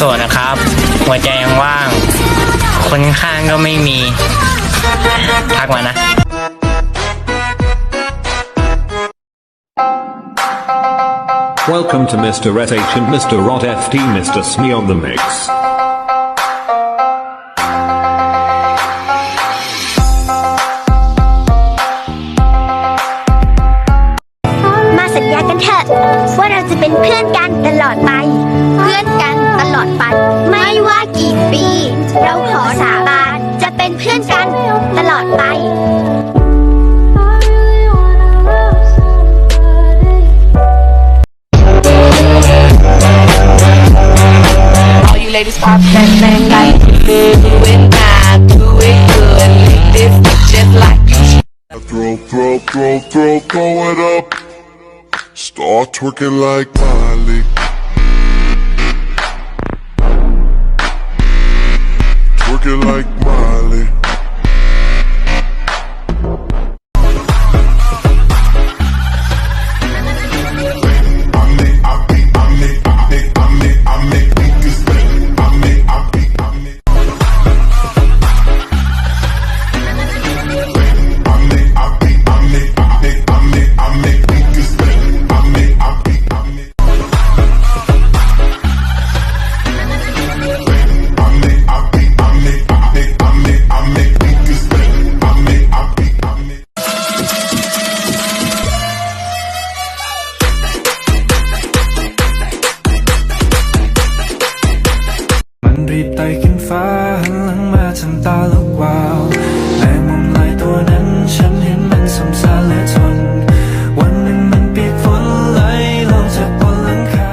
สวนนะครับ หัวใจยังว่าง คนข้างก็ไม่มี ทักมานะ Welcome to Mr. Ret H and Mr. Rod FT Mr. Smee on the mix. กันเถอะว่าเราจะเป็นเพื่อนกันตลอดไป เพื่อนกันตลอดไป ไม่ว่ากี่ปี เราขอสาบานจะเป็นเพื่อนกันตลอดไป All you ladies pop that thing like do it now, do it good. Lick this bitch just like you Throw, throw, throw, throw, throw it up. Start twerking like Miley. Twerking like Miley. มันรีบไต่ขึ้นฟ้าหันหลังมาทำตาลุกวาวแมงมุมลายตัวนั้นฉันเห็นมันสงสารเหลือทน วันหนึ่งมันเปียกฝนไหลลงจากบนหลังคา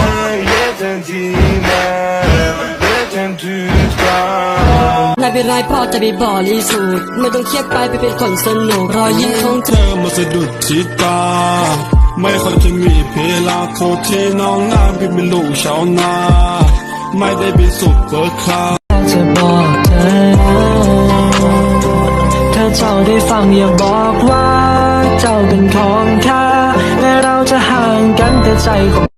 นายเป็นไรพ่อจะไปบริสุทธิ์ไม่ต้องเครียดไปไปเป็นคนสนุกรอยยิ้มของเธเธออมาสะดุดที่ตา ไม่ค่อยจะมีเพลาโคที่น้องนาพี่เป็นลูกชาวนา ไม่ได้ไปสุดเปิดคลาจะบอกเธอถ้าเจ้าได้ฟังอย่าบอกว่า เจ้าเป็นของข้าแม้เราจะห่างกันแต่ใจของ